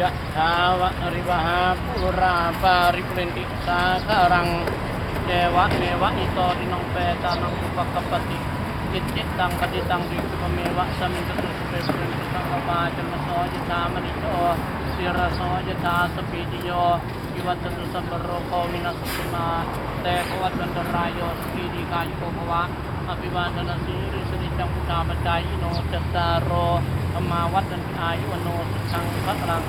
ยะทาวะริวหาปุราปาริปุเรนติสาคารังเดวะเนวะอิโตตินังเปตานังอุปกปปติจิตจิตตังปฏิตังริคุปเมวะสมิงตุสุเปปุเรนติสังกปาจมโสยตามณิโตสิรโสยตาสปีติโยวิวัตตุสัมปโรโควินัสสุมาเตภวัตวันตรายโยสกีดีกายโกภวะอภิวาทนาสีริสนิจังพุทธามัจจายโนจัตตารโรธรรมาวัฒนอายุวโนสุขังพลัง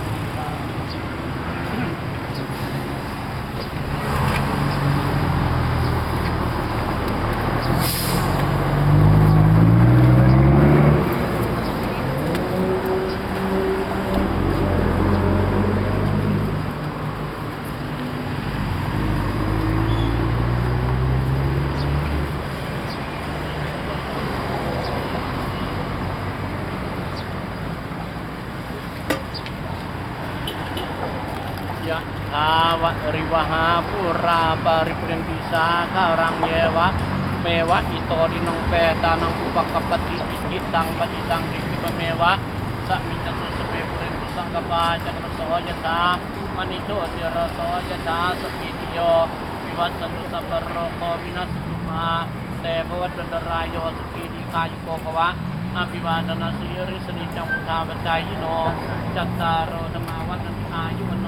ยะทาวะริวหาปุราปริปุเรนติสาคารังเยวะ เมวะอิโตดินงเปตานังอุปกปปติอิจิตังปฏิตังริกิปเมวะสัมมิจตุสเปปุเรนตุสังกปาจันทโสยตามณิโตติระโสยตาสปิติโยวิวัตตุสัพโรโควินัสสุมาเตภวัตตรายโยสุขีดีกายโกภวะอภิวาทนาสีริสนิจังุทาปัจจายโนจัตตารโอธรรมาวัฒนอายุวโน